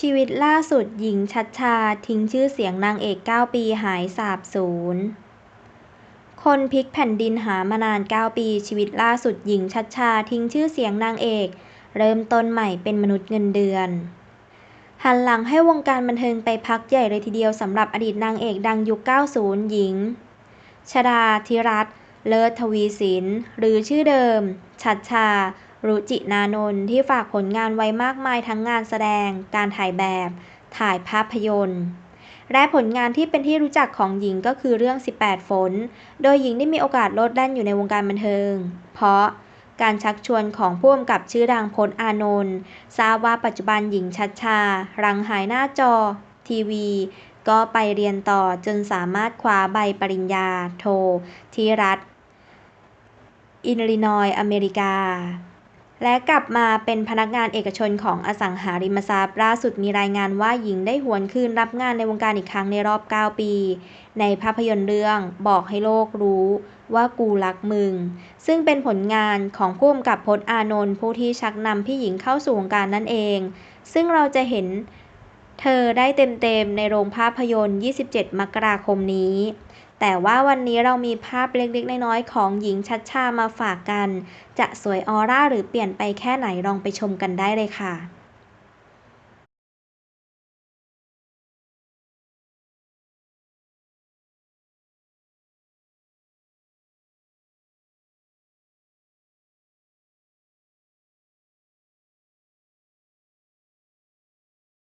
ชีวิตล่าสุดหญิง ชัชชา ทิ้งชื่อเสียงนางเอก 9 ปีหายสาบสูญ คนพลิกแผ่นดินหามานาน 9 ปี ชีวิตล่าสุดหญิง ชัชชา ทิ้งชื่อเสียงนางเอก เริ่มต้นใหม่เป็นมนุษย์เงินเดือน หันหลังให้วงการบันเทิงไปพักใหญ่เลยทีเดียวสำหรับอดีตนางเอกดังยุค 90 หญิง ชดาธิรัตน์ เลิศทวีสิน หรือชื่อเดิม ชัชชา รุจินานนท์ที่ฝากผลงานไว้มากมายทั้งงานแสดง การถ่ายแบบ ถ่ายภาพยนตร์ และผลงานที่เป็นที่รู้จักของหญิงก็คือเรื่อง 18 ฝน โดยหญิงได้มีโอกาสโลดแล่นอยู่ในวงการบันเทิง เพราะการชักชวนของผู้กำกับชื่อดังพจน์อานนท์ทราบว่าปัจจุบันหญิงชัชชา รังหายหน้าจอ ทีวี ก็ไปเรียนต่อจนสามารถคว้าใบปริญญาโทที่รัฐ อิลลินอยอเมริกา และกลับมาเป็นพนักงานเอกชนของอสังหาริมทรัพย์ ล่าสุดมีรายงานว่าหญิงได้หวนคืนรับงานในวงการอีกครั้งในรอบ 9 ปี ในภาพยนตร์เรื่องบอกให้โลกรู้ว่ากูรักมึง ซึ่งเป็นผลงานของผู้กำกับพจน์อานนท์ผู้ที่ชักนำพี่หญิงเข้าสู่วงการนั่นเอง ซึ่งเราจะเห็นเธอได้เต็มๆในโรงภาพยนตร์ 27 มกราคมนี้ แต่ว่าวันนี้เรามีภาพเล็กๆ น้อยๆ ของหญิงชัดชามาฝากกัน จะสวยออร่าหรือเปลี่ยนไปแค่ไหนลองไปชมกันได้เลยค่ะ